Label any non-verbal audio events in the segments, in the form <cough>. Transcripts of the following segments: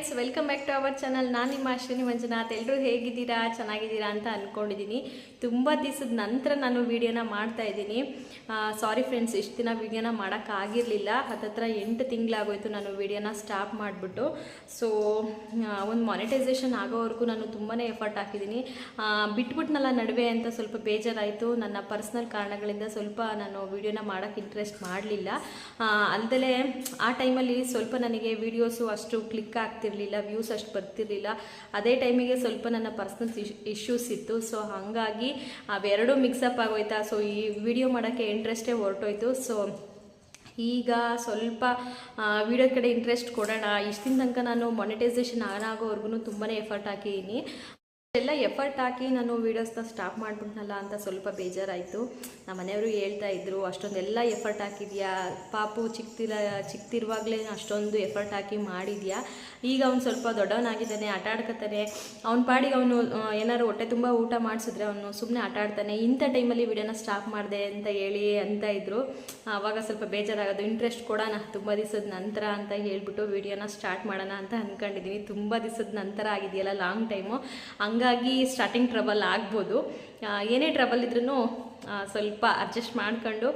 Friends welcome back to our channel ನಾನು ನಿಮ್ಮ ಅಶ್ವಿನಿ ಮಂಜುನಾಥ್. ಎಲ್ಲರೂ ಹೇಗಿದ್ದೀರಾ? ಚೆನ್ನಾಗಿದ್ದೀರಾ ಅಂತ ಅಂದ್ಕೊಂಡಿದ್ದೀನಿ ತುಂಬ ದಿವಸದ ನಂತರ ನಾನು ವೀಡಿಯೋನ ಮಾಡ್ತಾ ಇದ್ದೀನಿ. ಸಾರಿ ಫ್ರೆಂಡ್ಸ್ ಇಷ್ಟು ದಿನ ವೀಡಿಯೋನ ಮಾಡೋಕ್ಕಾಗಿರಲಿಲ್ಲ ಹತ್ತತ್ರ ಎಂಟು ತಿಂಗಳಾಗೋಯ್ತು ನಾನು ವೀಡಿಯೋನ ಸ್ಟಾಪ್ ಮಾಡಿಬಿಟ್ಟು. ಸೊ ಒಂದು ಮಾನಿಟೈಸೇಷನ್ ಆಗೋವರೆಗೂ ನಾನು ತುಂಬಾ ಎಫರ್ಟ್ ಹಾಕಿದ್ದೀನಿ ಬಿಟ್ಬಿಟ್ನಲ್ಲ ನಡುವೆ ಅಂತ ಸ್ವಲ್ಪ ಬೇಜಾರಾಯಿತು. ನನ್ನ ಪರ್ಸ್ನಲ್ ಕಾರಣಗಳಿಂದ ಸ್ವಲ್ಪ ನಾನು ವೀಡಿಯೋನ ಮಾಡೋಕ್ಕೆ ಇಂಟ್ರೆಸ್ಟ್ ಮಾಡಲಿಲ್ಲ. ಅಲ್ಲದೆ ಆ ಟೈಮಲ್ಲಿ ಸ್ವಲ್ಪ ನನಗೆ ವೀಡಿಯೋಸು ಅಷ್ಟು ಕ್ಲಿಕ್ ಆಗ್ತಿರ್ಲಿಲ್ಲ. ವ್ಯೂಸ್ ಅಷ್ಟು ಬರ್ತಿರಲಿಲ್ಲ. ಅದೇ ಟೈಮಿಗೆ ಸ್ವಲ್ಪ ನನ್ನ ಪರ್ಸ್ನಲ್ ಇಶ್ಯೂಸ್ ಇತ್ತು. ಸೊ ಹಾಗಾಗಿ ಅವೆರಡೂ ಮಿಕ್ಸಪ್ ಆಗೋಯ್ತಾ? ಸೊ ಈ ವಿಡಿಯೋ ಮಾಡೋಕ್ಕೆ ಇಂಟ್ರೆಸ್ಟೇ ಹೊರಟೋಯ್ತು. ಸೊ ಈಗ ಸ್ವಲ್ಪ ವಿಡಿಯೋ ಕಡೆ ಇಂಟ್ರೆಸ್ಟ್ ಕೊಡೋಣ. ಇಷ್ಟಿನ ತನಕ ನಾನು ಮೊನಿಟೈಸೇಷನ್ ಆನ್ ಆಗೋವರೆಗೂ ತುಂಬಾ ಎಫರ್ಟ್ ಹಾಕಿದ್ದೀನಿ ಎಲ್ಲ ಎಫರ್ಟ್ ಹಾಕಿ ನಾನು ವೀಡಿಯೋಸ್ನ ಸ್ಟಾಪ್ ಮಾಡ್ಬಿಟ್ನಲ್ಲ ಅಂತ ಸ್ವಲ್ಪ ಬೇಜಾರಾಯಿತು. ನಮ್ಮ ಮನೆಯವರು ಹೇಳ್ತಾ ಇದ್ರು, ಅಷ್ಟೊಂದೆಲ್ಲ ಎಫರ್ಟ್ ಹಾಕಿದ್ಯಾ? ಪಾಪು ಚಿಕ್ತಿರ, ಚಿಕ್ತಿರುವಾಗಲೇ ಅಷ್ಟೊಂದು ಎಫರ್ಟ್ ಹಾಕಿ ಮಾಡಿದ್ಯಾ? ಈಗ ಅವ್ನು ಸ್ವಲ್ಪ ದೊಡ್ಡವನಾಗಿದ್ದಾನೆ ಆಟ ಆಡ್ಕೊತಾನೆ ಅವ್ನ ಪಾಡಿಗೆ ಅವನು ಏನಾದ್ರು ಹೊಟ್ಟೆ ತುಂಬ ಊಟ ಮಾಡಿಸಿದ್ರೆ ಅವನು ಸುಮ್ಮನೆ ಆಟ ಆಡ್ತಾನೆ. ಇಂಥ ಟೈಮಲ್ಲಿ ವಿಡಿಯೋನ ಸ್ಟಾಪ್ ಮಾಡಿದೆ ಅಂತ ಹೇಳಿ ಅಂತ ಇದ್ರು. ಆವಾಗ ಸ್ವಲ್ಪ ಬೇಜಾರಾಗೋದು. ಇಂಟ್ರೆಸ್ಟ್ ಕೊಡೋಣ, ತುಂಬ ದಿವಸದ ನಂತರ ಅಂತ ಹೇಳಿಬಿಟ್ಟು ವಿಡಿಯೋನ ಸ್ಟಾರ್ಟ್ ಮಾಡೋಣ ಅಂತ ಅಂದ್ಕೊಂಡಿದ್ದೀನಿ ತುಂಬ ದಿವಸದ ನಂತರ ಆಗಿದೆಯಲ್ಲ ಲಾಂಗ್ ಟೈಮು ಹಂಗಾಗಿ ಸ್ಟಾರ್ಟಿಂಗ್ ಟ್ರಬಲ್ ಆಗ್ಬೋದು. ಏನೇ ಟ್ರಬಲ್ ಇದ್ರೂ ಸ್ವಲ್ಪ ಅಡ್ಜಸ್ಟ್ ಮಾಡ್ಕೊಂಡು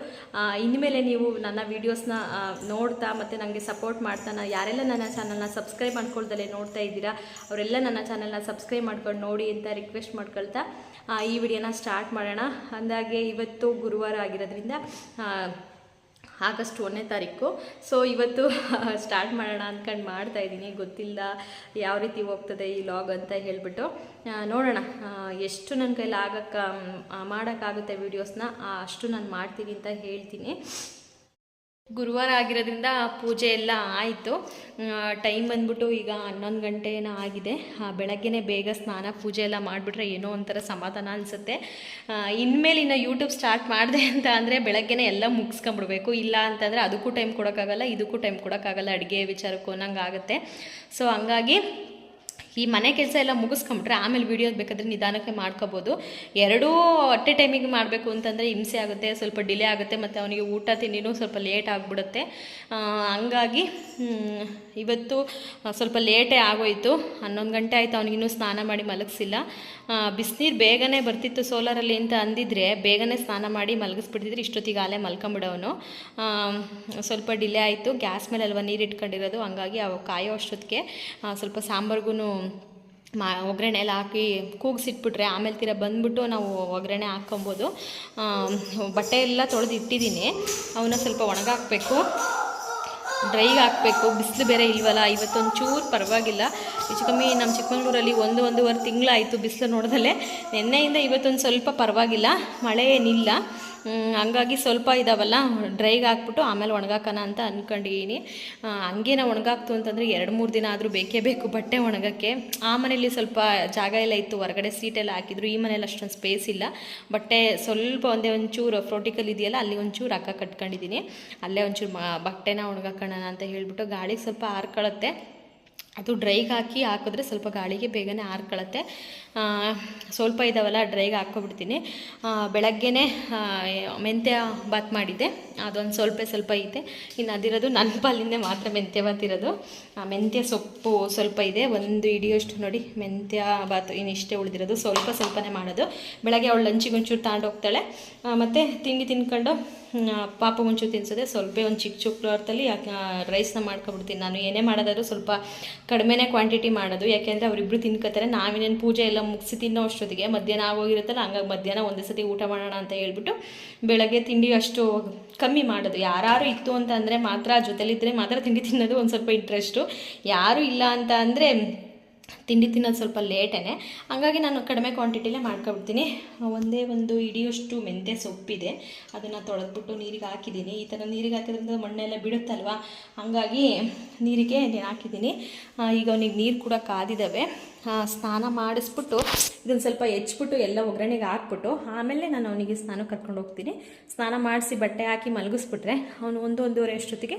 ಇನ್ಮೇಲೆ ನೀವು ನನ್ನ ವೀಡಿಯೋಸ್ನ ನೋಡ್ತಾ ಮತ್ತು ನನಗೆ ಸಪೋರ್ಟ್ ಮಾಡ್ತಾನ ಯಾರೆಲ್ಲ ನನ್ನ ಚಾನಲ್ನ ಸಬ್ಸ್ಕ್ರೈಬ್ ಮಾಡ್ಕೊಳ್ದಲ್ಲೇ ನೋಡ್ತಾ ಇದ್ದೀರಾ, ಅವರೆಲ್ಲ ನನ್ನ ಚಾನಲ್ನ ಸಬ್ಸ್ಕ್ರೈಬ್ ಮಾಡ್ಕೊಂಡು ನೋಡಿ ಅಂತ ರಿಕ್ವೆಸ್ಟ್ ಮಾಡ್ಕೊಳ್ತಾ ಈ ವಿಡಿಯೋನ ಸ್ಟಾರ್ಟ್ ಮಾಡೋಣ. ಅಂದಾಗೆ ಇವತ್ತು ಗುರುವಾರ ಆಗಿರೋದ್ರಿಂದ ಆಗಸ್ಟ್ ಒಂದನೇ ತಾರೀಕು. ಸೊ ಇವತ್ತು <laughs> ಸ್ಟಾರ್ಟ್ ಮಾಡೋಣ ಅಂದ್ಕೊಂಡು ಮಾಡ್ತಾ ಇದ್ದೀನಿ. ಗೊತ್ತಿಲ್ಲ ಯಾವ ರೀತಿ ಹೋಗ್ತದೆ ಈ ಲಾಗ್ ಅಂತ ಹೇಳಿಬಿಟ್ಟು. ನೋಡೋಣ. ಎಷ್ಟು ನನ್ನ ಕೈಲಿ ಆಗಕ್ಕೆ ಮಾಡೋಕ್ಕಾಗುತ್ತೆ ವೀಡಿಯೋಸ್ನ ಅಷ್ಟು ನಾನು ಮಾಡ್ತೀನಿ ಅಂತ ಹೇಳ್ತೀನಿ. ಗುರುವಾರ ಆಗಿರೋದ್ರಿಂದ ಪೂಜೆ ಎಲ್ಲ ಆಯಿತು. ಟೈಮ್ ಬಂದ್ಬಿಟ್ಟು ಈಗ ಹನ್ನೊಂದು ಗಂಟೆನ ಆಗಿದೆ. ಬೆಳಗ್ಗೆನೇ ಬೇಗ ಸ್ನಾನ, ಪೂಜೆ ಎಲ್ಲ ಮಾಡಿಬಿಟ್ರೆ ಏನೋ ಒಂಥರ ಸಮಾಧಾನ ಅನಿಸುತ್ತೆ. ಇನ್ಮೇಲೆ ಇನ್ನು ಯೂಟ್ಯೂಬ್ ಸ್ಟಾರ್ಟ್ ಮಾಡಿದೆ ಅಂತ ಅಂದರೆ ಬೆಳಗ್ಗೆನೇ ಎಲ್ಲ ಮುಗಿಸ್ಕೊಂಬಿಡ್ಬೇಕು. ಇಲ್ಲ ಅಂತಂದರೆ ಅದಕ್ಕೂ ಟೈಮ್ ಕೊಡೋಕ್ಕಾಗಲ್ಲ, ಇದಕ್ಕೂ ಟೈಮ್ ಕೊಡೋಕ್ಕಾಗಲ್ಲ, ಅಡುಗೆ ವಿಚಾರಕ್ಕೂ ನಂಗೆ ಆಗುತ್ತೆ ಸೊ ಹಂಗಾಗಿ ಈ ಮನೆ ಕೆಲಸ ಎಲ್ಲ ಮುಗಿಸ್ಕೊಂಬಿಟ್ರೆ ಆಮೇಲೆ ವೀಡಿಯೋ ಬೇಕಾದ್ರೆ ನಿಧಾನಕ್ಕೆ ಮಾಡ್ಕೋಬೋದು. ಎರಡೂ ಅಟ್ಟೆ ಟೈಮಿಗೆ ಮಾಡಬೇಕು ಅಂತಂದರೆ ಹಿಂಸೆ ಆಗುತ್ತೆ, ಸ್ವಲ್ಪ ಡಿಲೇ ಆಗುತ್ತೆ ಮತ್ತು ಅವನಿಗೆ ಊಟ ತಿಂಡಿನೂ ಸ್ವಲ್ಪ ಲೇಟ್ ಆಗಿಬಿಡುತ್ತೆ. ಹಂಗಾಗಿ ಇವತ್ತು ಸ್ವಲ್ಪ ಲೇಟೇ ಆಗೋಯಿತು. ಹನ್ನೊಂದು ಗಂಟೆ ಆಯಿತು ಅವನಿಗಿನ್ನೂ ಸ್ನಾನ ಮಾಡಿ ಮಲಗಿಸಿಲ್ಲ. ಬಿಸಿನೀರು ಬೇಗನೆ ಬರ್ತಿತ್ತು ಸೋಲಾರಲ್ಲಿ ಅಂತ ಅಂದಿದ್ರೆ ಬೇಗನೆ ಸ್ನಾನ ಮಾಡಿ ಮಲಗಿಸ್ಬಿಡ್ತಿದ್ರೆ, ಇಷ್ಟೊತ್ತಿಗೆ ಆಲೇ ಮಲ್ಕೊಂಬಿಡೋನು. ಸ್ವಲ್ಪ ಡಿಲೇ ಆಯಿತು ಗ್ಯಾಸ್ ಮೇಲೆ ಅಲ್ವ ನೀರು ಇಟ್ಕೊಂಡಿರೋದು, ಹಂಗಾಗಿ ಅವು ಕಾಯೋ ಅಷ್ಟೊತ್ತಿಗೆ ಸ್ವಲ್ಪ ಸಾಂಬಾರ್ಗೂ ಮಾ ಒಗ್ಗರಣೆ ಎಲ್ಲ ಹಾಕಿ ಕೂಗಿಸಿಟ್ಬಿಟ್ರೆ, ಆಮೇಲೆ ತೀರ ಬಂದ್ಬಿಟ್ಟು ನಾವು ಒಗ್ಗರಣೆ ಹಾಕ್ಕೊಬೋದು. ಬಟ್ಟೆ ಎಲ್ಲ ತೊಳೆದು ಇಟ್ಟಿದ್ದೀನಿ ಅವನ್ನ ಸ್ವಲ್ಪ ಒಣಗಾಕಬೇಕು. ಡ್ರೈಗೆ ಹಾಕಬೇಕು. ಬಿಸಿಲು ಬೇರೆ ಇಲ್ವಲ್ಲ ಇವತ್ತೊಂದು ಚೂರು ಪರವಾಗಿಲ್ಲ. ಹೆಚ್ಚು ಕಮ್ಮಿ ನಮ್ಮ ಚಿಕ್ಕಮಗಳೂರಲ್ಲಿ ಒಂದು, ಒಂದೂವರೆ ತಿಂಗಳಾಯಿತು ಬಿಸಿಲು ನೋಡ್ದಲ್ಲೇ ನಿನ್ನೆಯಿಂದ ಇವತ್ತೊಂದು ಸ್ವಲ್ಪ ಪರವಾಗಿಲ್ಲ. ಮಳೆ ಏನಿಲ್ಲ. ಹಂಗಾಗಿ ಸ್ವಲ್ಪ ಇದಾವಲ್ಲ ಡ್ರೈಗೆ ಹಾಕ್ಬಿಟ್ಟು ಆಮೇಲೆ ಒಣಗಾಕೋಣ ಅಂತ ಅಂದ್ಕೊಂಡಿದ್ದೀನಿ ಹಂಗೇನ ಒಣಗಾಕ್ತು ಅಂತಂದರೆ ಎರಡು ಮೂರು ದಿನ ಆದರೂ ಬೇಕೇ ಬೇಕು ಬಟ್ಟೆ ಒಣಗಕ್ಕೆ. ಆ ಮನೇಲಿ ಸ್ವಲ್ಪ ಜಾಗ ಎಲ್ಲ ಇತ್ತು, ಹೊರಗಡೆ ಸೀಟೆಲ್ಲ ಹಾಕಿದ್ರು, ಈ ಮನೇಲಿ ಅಷ್ಟೊಂದು ಸ್ಪೇಸ್ ಇಲ್ಲ. ಬಟ್ಟೆ ಸ್ವಲ್ಪ ಒಂದೇ ಒಂಚೂರು ಫ್ರೋಟಿಕಲ್ ಇದೆಯಲ್ಲ, ಅಲ್ಲಿ ಒಂಚೂರು ಹಾಕ ಕಟ್ಕೊಂಡಿದ್ದೀನಿ ಅಲ್ಲೇ ಒಂಚೂರು ಬಟ್ಟೆನ ಒಣಗಾಕೋಣ ಅಂತ ಹೇಳಿಬಿಟ್ಟು ಗಾಳಿಗೆ ಸ್ವಲ್ಪ ಆರ್ಕೊಳ್ಳುತ್ತೆ ಅದು ಡ್ರೈಗೆ ಹಾಕಿ ಹಾಕಿದ್ರೆ ಸ್ವಲ್ಪ ಗಾಳಿಗೆ ಬೇಗನೆ ಆರ್ಕೊಳ್ಳುತ್ತೆ ಸ್ವಲ್ಪ ಇದಾವಲ್ಲ ಡ್ರೈಗೆ ಹಾಕ್ಕೊಬಿಡ್ತೀನಿ. ಬೆಳಗ್ಗೆನೇ ಮೆಂತ್ಯ ಬಾತ್ ಮಾಡಿದ್ದೆ. ಅದೊಂದು ಸ್ವಲ್ಪ ಸ್ವಲ್ಪ ಐತೆ. ಇನ್ನು ಅದಿರೋದು ನನ್ನ ಪಾಲಿಂದೇ ಮಾತ್ರ ಮೆಂತ್ಯ ಬಾತ್ ಇರೋದು. ಮೆಂತ್ಯ ಸೊಪ್ಪು ಸ್ವಲ್ಪ ಇದೆ. ಒಂದು ಹಿಡಿಯೋಷ್ಟು ನೋಡಿ, ಮೆಂತ್ಯ ಬಾತ್ ಇನ್ನಿಷ್ಟೇ ಉಳಿದಿರೋದು. ಸ್ವಲ್ಪ ಸ್ವಲ್ಪನೇ ಮಾಡೋದು. ಬೆಳಗ್ಗೆ ಅವಳು ಲಂಚಿಗೆ ಒಂಚೂರು ತಗೊಂಡು ಹೋಗ್ತಾಳೆ. ಮತ್ತು ತಿಂಡಿ ತಿನ್ಕೊಂಡು ಪಾಪ ಒಂಚೂರು ತಿನ್ಸೋದೆ. ಸ್ವಲ್ಪ ಒಂದು ಚಿಕ್ಕ ಚಿಕ್ಕ ಅರ್ಥಲ್ಲಿ ರೈಸ್ನ ಮಾಡ್ಕೊಬಿಡ್ತೀನಿ. ನಾನು ಏನೇ ಮಾಡೋದಾದ್ರೂ ಸ್ವಲ್ಪ ಕಡಿಮೆನೇ ಕ್ವಾಂಟಿಟಿ ಮಾಡೋದು. ಯಾಕೆಂದರೆ ಅವರಿಬ್ಬರು ತಿನ್ಕೋತಾರೆ. ನಾವಿನೇನು ಪೂಜೆ ಎಲ್ಲ ಮುಗಿಸಿ ತಿನ್ನೋ ಅಷ್ಟೊತ್ತಿಗೆ ಮಧ್ಯಾಹ್ನ ಆಗೋಗಿರುತ್ತಲ್ಲ, ಹಂಗಾಗಿ ಮಧ್ಯಾಹ್ನ ಒಂದೇ ಸತಿ ಊಟ ಮಾಡೋಣ ಅಂತ ಹೇಳ್ಬಿಟ್ಟು ಬೆಳಗ್ಗೆ ತಿಂಡಿ ಅಷ್ಟು ಕಮ್ಮಿ ಮಾಡೋದು. ಯಾರು ಇತ್ತು ಅಂತ ಅಂದರೆ ಮಾತ್ರ ಜೊತೆಲಿದ್ದರೆ ಮಾತ್ರ ತಿಂಡಿ ತಿನ್ನೋದು ಒಂದು ಸ್ವಲ್ಪ ಇಂಟ್ರೆಸ್ಟು ಯಾರು ಇಲ್ಲ ಅಂತ ಅಂದರೆ ತಿಂಡಿ ತಿನ್ನೋದು ಸ್ವಲ್ಪ ಲೇಟೇ ಹಾಗಾಗಿ ನಾನು ಕಡಿಮೆ ಕ್ವಾಂಟಿಟಿಲೇ ಮಾಡ್ಕೊಬಿಡ್ತೀನಿ ಒಂದೇ ಒಂದು ಹಿಡಿಯೋಷ್ಟು ಮೆಂತ್ಯ ಸೊಪ್ಪಿದೆ. ಅದನ್ನು ತೊಳೆದ್ಬಿಟ್ಟು ನೀರಿಗೆ ಹಾಕಿದ್ದೀನಿ. ಈ ಥರ ನೀರಿಗೆ ಹಾಕಿದ್ರಿಂದ ಮಣ್ಣೆಲ್ಲ ಬಿಡುತ್ತಲ್ವ? ಹಾಗಾಗಿ ನೀರಿಗೆ ಹಾಕಿದ್ದೀನಿ. ಈಗ ಅವನಿಗೆ ನೀರು ಕೂಡ ಕಾದಿದ್ದಾವೆ. ಸ್ನಾನ ಮಾಡಿಸ್ಬಿಟ್ಟು ಇದನ್ನು ಸ್ವಲ್ಪ ಹೆಚ್ಚಿಬಿಟ್ಟು ಎಲ್ಲ ಒಗ್ಗರಣೆಗೆ ಹಾಕ್ಬಿಟ್ಟು ಆಮೇಲೆ ನಾನು ಅವನಿಗೆ ಸ್ನಾನ ಕರ್ಕೊಂಡು ಹೋಗ್ತೀನಿ. ಸ್ನಾನ ಮಾಡಿಸಿ ಬಟ್ಟೆ ಹಾಕಿ ಮಲಗಿಸ್ಬಿಟ್ರೆ ಅವನು ಒಂದು ಒಂದೂವರೆ ಅಷ್ಟೊತ್ತಿಗೆ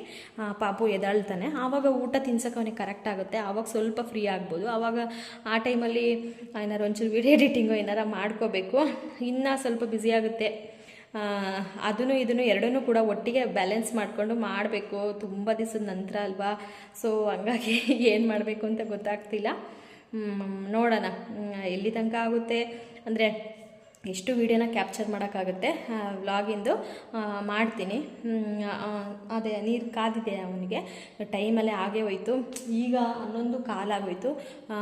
ಪಾಪು ಎದಾಳ್ತಾನೆ ಆವಾಗ ಊಟ ತಿನ್ಸೋಕೆ ಅವನಿಗೆ ಕರೆಕ್ಟ್ ಆಗುತ್ತೆ. ಆವಾಗ ಸ್ವಲ್ಪ ಫ್ರೀ ಆಗ್ಬೋದು. ಆವಾಗ ಆ ಟೈಮಲ್ಲಿ ಏನಾರು ಒಂಚೂರು ವಿಡಿಯೋ ಎಡಿಟಿಂಗು ಏನಾರು ಮಾಡ್ಕೋಬೇಕು. ಇನ್ನೂ ಸ್ವಲ್ಪ ಬ್ಯುಸಿ ಆಗುತ್ತೆ. ಅದನ್ನು ಇದನ್ನು ಎರಡನ್ನೂ ಕೂಡ ಒಟ್ಟಿಗೆ ಬ್ಯಾಲೆನ್ಸ್ ಮಾಡಿಕೊಂಡು ಮಾಡಬೇಕು. ತುಂಬ ದಿವಸದ ನಂತರ ಅಲ್ವಾ? ಸೊ ಹಂಗಾಗಿ ಏನು ಮಾಡಬೇಕು ಅಂತ ಗೊತ್ತಾಗ್ತಿಲ್ಲ. ನೋಡೋಣ. ಎಲ್ಲಿ ತನಕ ಆಗುತ್ತೆ? ಅಂದರೆ ಎಷ್ಟು ವೀಡಿಯೋನ ಕ್ಯಾಪ್ಚರ್ ಮಾಡೋಕ್ಕಾಗುತ್ತೆ. ವ್ಲಾಗಿಂದು ಮಾಡ್ತೀನಿ. ಅದೇ, ನೀರು ಕಾದಿದೆ ಅವನಿಗೆ. ಟೈಮಲ್ಲೇ ಆಗೇ ಹೋಯ್ತು. ಈಗ ಹನ್ನೊಂದು ಕಾಲಾಗೋಯಿತು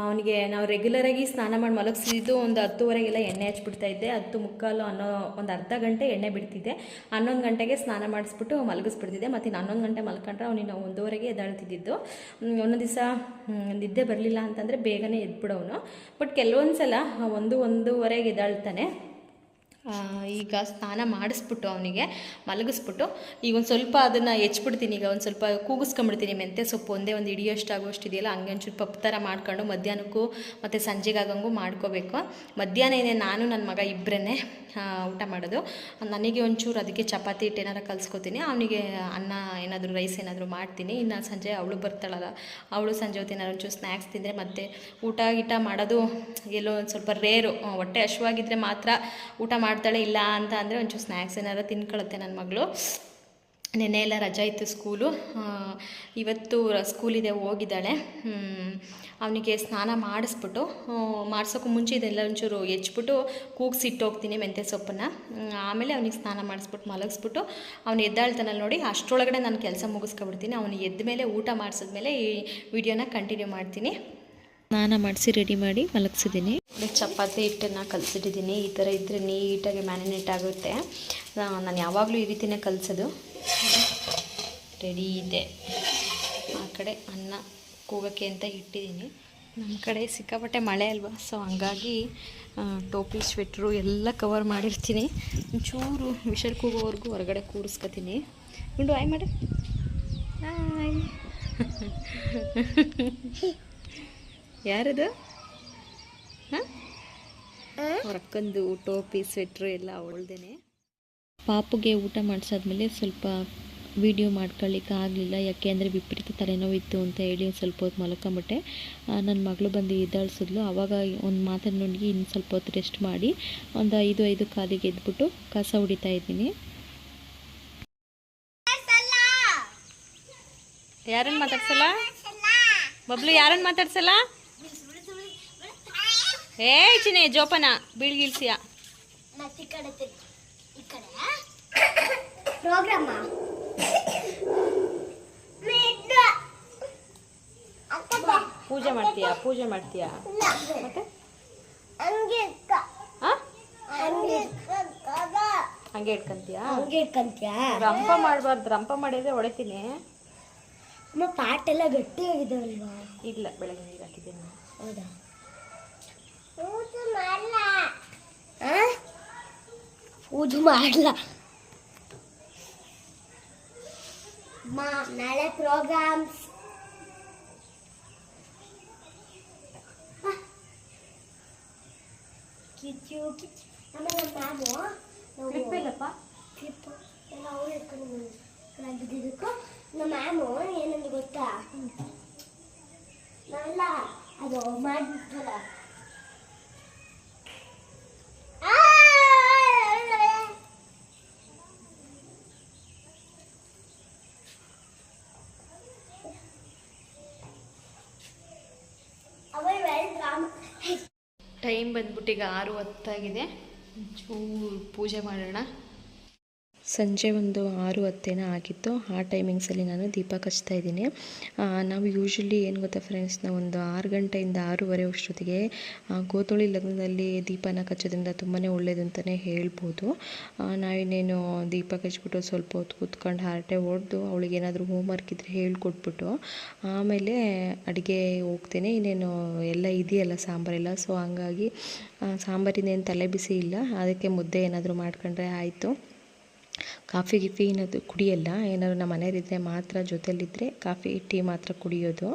ಅವನಿಗೆ ನಾವು ರೆಗ್ಯುಲರಾಗಿ ಸ್ನಾನ ಮಾಡಿ ಮಲಗಿಸಿದ್ದು ಒಂದು ಹತ್ತುವರೆಗೆಲ್ಲ ಎಣ್ಣೆ ಹಚ್ಬಿಡ್ತಾ ಇದ್ದೆ. ಹತ್ತು ಮುಕ್ಕಾಲು ಅನ್ನೋ ಒಂದು ಅರ್ಧ ಗಂಟೆ ಎಣ್ಣೆ ಬಿಡ್ತಿದ್ದೆ. ಹನ್ನೊಂದು ಗಂಟೆಗೆ ಸ್ನಾನ ಮಾಡಿಸ್ಬಿಟ್ಟು ಮಲಗಿಸ್ಬಿಡ್ತಿದ್ದೆ. ಮತ್ತು ಇನ್ನು ಹನ್ನೊಂದು ಗಂಟೆ ಮಲ್ಕೊಂಡ್ರೆ ಅವನಿಗೆ ಒಂದೂವರೆಗೆ ಎದ್ದಾಳ್ತಿದ್ದಿದ್ದು. ಒಂದೊಂದು ದಿವಸ ನಿದ್ದೆ ಬರಲಿಲ್ಲ ಅಂತಂದರೆ ಬೇಗನೆ ಎದ್ಬಿಡೋನು. ಬಟ್ ಕೆಲವೊಂದು ಸಲ ಒಂದು ಒಂದೂವರೆಗೆ ಎದ್ದಾಳ್ತಾನೆ. ಈಗ ಸ್ನಾನ ಮಾಡಿಸ್ಬಿಟ್ಟು ಅವನಿಗೆ, ಮಲಗಿಸ್ಬಿಟ್ಟು, ಈಗ ಒಂದು ಸ್ವಲ್ಪ ಅದನ್ನು ಹೆಚ್ಬಿಡ್ತೀನಿ, ಈಗ ಒಂದು ಸ್ವಲ್ಪ ಕೂಗಿಸ್ಕೊಂಬಿಡ್ತೀನಿ, ಮೆಂತ್ಯ ಸೊಪ್ಪು ಒಂದೇ ಒಂದು ಹಿಡಿಯೋಷ್ಟು ಆಗೋಷ್ಟು ಇದೆಯಲ್ಲ, ಹಂಗೆ ಒಂಚೂರು ಪಪ್ಪು ಥರ ಮಾಡ್ಕೊಂಡು ಮಧ್ಯಾಹ್ನಕ್ಕೂ ಮತ್ತು ಸಂಜೆಗಾಗಂಗೂ ಮಾಡ್ಕೋಬೇಕು. ಮಧ್ಯಾಹ್ನ ಏನೇ ನಾನು ನನ್ನ ಮಗ ಇಬ್ಬರೇ ಊಟ ಮಾಡೋದು. ನನಗೆ ಒಂಚೂರು ಅದಕ್ಕೆ ಚಪಾತಿ ಹಿಟ್ಟು ಏನಾರು ಕಲಿಸ್ಕೊತೀನಿ. ಅವನಿಗೆ ಅನ್ನ ಏನಾದರೂ ರೈಸ್ ಏನಾದರೂ ಮಾಡ್ತೀನಿ. ಇನ್ನು ಸಂಜೆ ಅವಳು ಬರ್ತಾಳಲ್ಲ, ಅವಳು ಸಂಜೆ ಹೊತ್ತು ಏನಾದ್ರು ಒಂಚೂರು ಸ್ನ್ಯಾಕ್ಸ್ ತಿಂದರೆ ಮತ್ತೆ ಊಟ ಗೀಟ ಮಾಡೋದು ಎಲ್ಲೋ ಒಂದು ಸ್ವಲ್ಪ ರೇರು, ಹೊಟ್ಟೆ ಹಶುವಾಗಿದ್ದರೆ ಮಾತ್ರ ಊಟ ಮಾಡ್ತಾಳೆ, ಇಲ್ಲ ಅಂತ ಅಂದರೆ ಒಂಚೂರು ಸ್ನ್ಯಾಕ್ಸ್ ಏನಾದ್ರು ತಿನ್ಕೊಳುತ್ತೆ ನನ್ನ ಮಗಳು. ನೆನ್ನೆ ಎಲ್ಲ ರಜಾ ಇತ್ತು ಸ್ಕೂಲು ಇವತ್ತು ಸ್ಕೂಲಿದೆ ಹೋಗಿದ್ದಾಳೆ. ಅವನಿಗೆ ಸ್ನಾನ ಮಾಡಿಸ್ಬಿಟ್ಟು ಮಾಡಿಸೋಕ್ಕೂ ಮುಂಚೆ ಇದೆಲ್ಲ ಒಂಚೂರು ಹೆಚ್ಬಿಟ್ಟು ಕೂಗ್ಸಿಟ್ಟು ಹೋಗ್ತೀನಿ ಮೆಂತ್ಯ ಸೊಪ್ಪನ್ನು. ಆಮೇಲೆ ಅವನಿಗೆ ಸ್ನಾನ ಮಾಡಿಸ್ಬಿಟ್ಟು ಮಲಗಿಸ್ಬಿಟ್ಟು ಅವ್ನು ಎದ್ದಾಳ್ತಾನಲ್ಲಿ ನೋಡಿ ಅಷ್ಟರೊಳಗಡೆ ನಾನು ಕೆಲಸ ಮುಗಿಸ್ಕೊಬಿಡ್ತೀನಿ. ಅವನು ಎದ್ದ ಮೇಲೆ ಊಟ ಮಾಡಿಸಿದ್ಮೇಲೆ ಈ ವಿಡಿಯೋನ ಕಂಟಿನ್ಯೂ ಮಾಡ್ತೀನಿ. ಸ್ನಾನ ಮಾಡಿಸಿ ರೆಡಿ ಮಾಡಿ ಮಲಗಿಸಿದ್ದೀನಿ. ಚಪಾತಿ ಹಿಟ್ಟನ್ನು ಕಲಸಿಟ್ಟಿದ್ದೀನಿ. ಈ ಥರ ಇದ್ದರೆ ನೀಟಾಗಿ ಮ್ಯಾರಿನೇಟ್ ಆಗುತ್ತೆ. ನಾನು ಯಾವಾಗಲೂ ಈ ರೀತಿಯೇ ಕಲಿಸೋದು. ರೆಡಿ ಇದೆ. ಆ ಕಡೆ ಅನ್ನ ಕೂಗೋಕ್ಕೆ ಅಂತ ಇಟ್ಟಿದ್ದೀನಿ. ನಮ್ಮ ಕಡೆ ಸಿಕ್ಕಾಪಟ್ಟೆ ಮಳೆ ಅಲ್ವಾ, ಸೊ ಹಂಗಾಗಿ ಟೋಪಿ ಸ್ವೆಟ್ರು ಎಲ್ಲ ಕವರ್ ಮಾಡಿರ್ತೀನಿ. ಒಂಚೂರು ವಿಷಲ್ ಕೂಗೋವರೆಗೂ ಹೊರಗಡೆ ಕೂರಿಸ್ಕೊತೀನಿ. ಗುಂಡು ಆಯ್ ಮಾಡಿ. ಆಯ್ <laughs> ಯಾರದು? ಅವ್ರ ಅಕ್ಕಂದು ಟೋಪಿ ಸ್ವೆಟ್ರು ಎಲ್ಲ ಅವಳ್ದೇನೆ. ಪಾಪುಗೆ ಊಟ ಮಾಡಿಸಾದ್ಮೇಲೆ ಸ್ವಲ್ಪ ವಿಡಿಯೋ ಮಾಡ್ಕೊಳ್ಳಿಕ್ಕೆ ಆಗಲಿಲ್ಲ. ಯಾಕೆ ಅಂದರೆ ವಿಪರೀತ ತಲೆನೋವಿತ್ತು ಅಂತ ಹೇಳಿ ಒಂದು ಸ್ವಲ್ಪ ಹೊತ್ತು ಮಲ್ಕೊಂಬಿಟ್ಟೆ. ನನ್ನ ಮಗಳು ಬಂದು ಎದ್ದಾಳ್ಸಿದ್ಲು. ಆವಾಗ ಒಂದು ಮಾತನ್ನು ನೋಡಿ ಇನ್ನು ಸ್ವಲ್ಪ ಹೊತ್ತು ರೆಸ್ಟ್ ಮಾಡಿ ಒಂದು ಐದು ಐದು ಕಾಲಿಗೆ ಎದ್ಬಿಟ್ಟು ಕಸ ಹೊಡಿತಾ ಇದ್ದೀನಿ. ಯಾರನ್ನು ಮಾತಾಡ್ಸಲ್ಲ? ಬಬ್ಲು ಯಾರನ್ನು ಮಾತಾಡ್ಸಲ್ಲ? ಏ ಚಿನ್ನೆ ಜೋಪನ ಬೀಳ್ಗಿಳ್ಸಿಯ ಪೂಜೆ ಮಾಡ್ತೀಯಾ? ಪೂಜೆ ಮಾಡ್ತೀಯಾ? ಮತ್ತೆ? ಹಂಗೆ ಇಟ್ಕಂತೀಯ? ಹಂಗೆ ಇಟ್ಕಂತ್ಯಾ? ರಂಪ ಮಾಡಬಾರ್ದು. ರಂಪ ಮಾಡಿದ್ರೆ ಹೊಡಿತೀನಿ. ಪಾಟ್ ಎಲ್ಲ ಅಲ್ವಾ ಇಲ್ಲ ಬೆಳಗ್ಗೆ ನೀರು ಹಾಕಿದ್ದೀನಿ. ಹೌದಾ? ಪೂಜೆ ಮಾಡಲ್ಲ ನಾಳೆ ಪ್ರೋಗ್ರಾಮ್ಸ್ ಕಿಚ್ಚು ಕಿಚ್ಚು. ಆಮೇಲೆ ಮ್ಯಾಮು ಕ್ಲಿಪ್ ಇಲ್ಲಪ್ಪ? ಕ್ಲಿಪ್ ಎಲ್ಲ ಅವ್ರು ಇಟ್ಕೊಂಡು ನಮ್ಮ ಮ್ಯಾಮು ಏನಂದು ಗೊತ್ತಾ? ನಾವೆಲ್ಲ ಅದು ಮಾಡಿಬಿಟ್ಟಲ್ಲ ಅವಳು ಡ್ರಾಮಾ ಟೈಮ್ ಬಂದ್ಬಿಟ್ಟು ಈಗ ಆರು ಹೊತ್ತಾಗಿದೆ. ಚೂರು ಪೂಜೆ ಮಾಡೋಣ. ಸಂಜೆ ಒಂದು ಆರು ಹತ್ತೇನ ಆಗಿತ್ತು. ಆ ಟೈಮಿಂಗ್ಸಲ್ಲಿ ನಾನು ದೀಪ ಕಚ್ತಾ ಇದ್ದೀನಿ. ನಾವು ಯೂಶ್ವಲಿ ಏನು ಗೊತ್ತಾ ಫ್ರೆಂಡ್ಸ್, ನಾವು ಒಂದು ಆರು ಗಂಟೆಯಿಂದ ಆರೂವರೆ ಅಷ್ಟೊತ್ತಿಗೆ ಗೋತೋಳಿ ಲಗ್ನದಲ್ಲಿ ದೀಪನ ಕಚ್ಚೋದ್ರಿಂದ ತುಂಬಾ ಒಳ್ಳೇದು ಅಂತಲೇ ಹೇಳ್ಬೋದು. ನಾವಿನ್ನೇನು ದೀಪ ಕಚ್ಚಿಬಿಟ್ಟು ಸ್ವಲ್ಪ ಹೊತ್ತು ಕೂತ್ಕೊಂಡು ಹರಟೆ ಹೊಡೆದು ಅವಳಿಗೆ ಏನಾದರೂ ಹೋಮ್ವರ್ಕ್ ಇದ್ದರೆ ಹೇಳ್ಕೊಟ್ಬಿಟ್ಟು, ಆಮೇಲೆ ಅಡುಗೆ ಹೋಗ್ತೇನೆ. ಇನ್ನೇನು ಎಲ್ಲ ಇದೆಯಲ್ಲ ಸಾಂಬಾರೆಲ್ಲ ಸೊ ಹಂಗಾಗಿ ಸಾಂಬಾರಿನೇನು ತಲೆ ಬಿಸಿ ಇಲ್ಲ. ಅದಕ್ಕೆ ಮುದ್ದೆ ಏನಾದರೂ ಮಾಡ್ಕೊಂಡ್ರೆ ಆಯಿತು. ಕಾಫಿ, ಗಿಫಿ ಏನದು ಕುಡಿಯಲ್ಲ? ಏನಾದ್ರು ನಮ್ಮ ಮನೆಯಲ್ಲಿದ್ದರೆ ಮಾತ್ರ ಜೊತೆಯಲ್ಲಿದ್ದರೆ ಕಾಫಿ, ಟೀ ಮಾತ್ರ ಕುಡಿಯೋದು.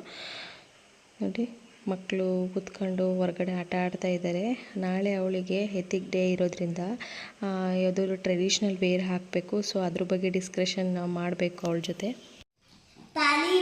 ನೋಡಿ, ಮಕ್ಕಳು ಕುತ್ಕೊಂಡು ಹೊರಗಡೆ ಆಟ ಆಡ್ತಾ ಇದ್ದಾರೆ. ನಾಳೆ ಅವಳಿಗೆ ಎಥಿಕ್ ಡೇ ಇರೋದ್ರಿಂದ ಯಾವುದಾದ್ರು ಟ್ರೆಡಿಷ್ನಲ್ ವೇರ್ ಹಾಕಬೇಕು. ಸೊ ಅದ್ರ ಬಗ್ಗೆ ಡಿಸ್ಕಷನ್ ಮಾಡಬೇಕು ಅವಳ ಜೊತೆ. ತಾಲಿ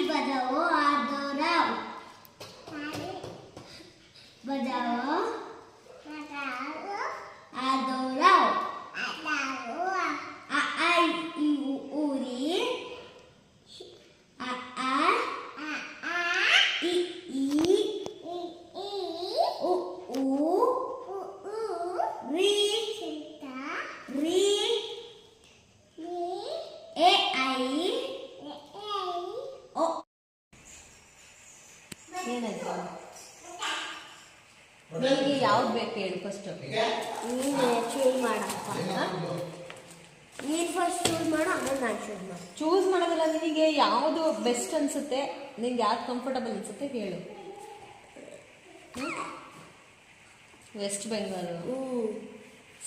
ನಿಮಗೆ ಯಾವ್ದು ಬೇಕು ಹೇಳಿ ಫಸ್ಟು ನೀನು ಚೂಸ್ ಮಾಡಪ್ಪ ನೀನು ಫಸ್ಟ್ ಚೂಸ್ ಮಾಡು ಆಮೇಲೆ ನಾನು ಚೂಸ್ ಮಾಡಿ. ಚೂಸ್ ಮಾಡೋದಲ್ಲ ನಿನಗೆ ಯಾವುದು ಬೆಸ್ಟ್ ಅನಿಸುತ್ತೆ? ನಿಂಗೆ ಯಾವ್ದು ಕಂಫರ್ಟಬಲ್ ಅನ್ಸುತ್ತೆ ಹೇಳು. ವೆಸ್ಟ್ ಬೆಂಗಾಲ್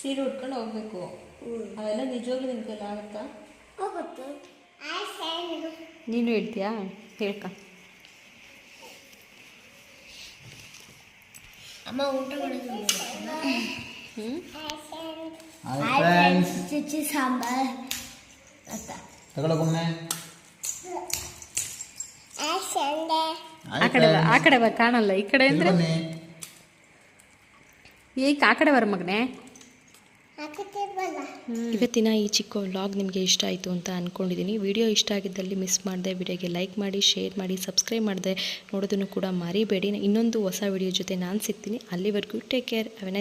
ಸೀರೆ ಉಟ್ಕೊಂಡು ಹೋಗ್ಬೇಕು. ಅವೆಲ್ಲ ನಿಜವಾಗ್ಲೂ ನಿನ್ ಕೈಲಿ ಆಗುತ್ತಾ? ಹೋಗುತ್ತೆ ನೀನು ಹೇಳ್ತೀಯಾ? ಹೇಳ್ಕ. ಅಮ್ಮ ಊಟ ಮಾಡೋದು ಹ್ಞೂ ಹಾಯ್ ಫ್ರೆಂಡ್ಸ್ ಚುಚ್ಚಿ ಸಾಂಬಾರ್ ಅಂತ ತಗೊಳ್ಳೋ ಬೊಮ್ಮೆ ಆ ಕಡೆ ಬಾ ಆ ಕಡೆ ಬಾ ಕಾಣಲ್ಲ ಈ ಕಡೆ ಅಂದ್ರೆ ಬನ್ನಿ ಈಗ ಆ ಕಡೆ ಬರ ಮಗನೇ ಇವತ್ತಿನ ಈ ಚಿಕ್ಕ ವ್ಲಾಗ್ ನಿಮಗೆ ಇಷ್ಟ ಆಯಿತು ಅಂತ ಅಂದ್ಕೊಂಡಿದ್ದೀನಿ ವಿಡಿಯೋ ಇಷ್ಟ ಆಗಿದ್ದಲ್ಲಿ ಮಿಸ್ ಮಾಡಿದೆ ವಿಡಿಯೋಗೆ ಲೈಕ್ ಮಾಡಿ ಶೇರ್ ಮಾಡಿ ಸಬ್ಸ್ಕ್ರೈಬ್ ಮಾಡಿದೆ ನೋಡೋದನ್ನು ಕೂಡ ಮರಿಬೇಡಿ. ಇನ್ನೊಂದು ಹೊಸ ವಿಡಿಯೋ ಜೊತೆ ನಾನು ಸಿಗ್ತೀನಿ. ಅಲ್ಲಿವರೆಗೂ ಟೇಕ್ ಕೇರ್ ಅವೆ ನೈಸ್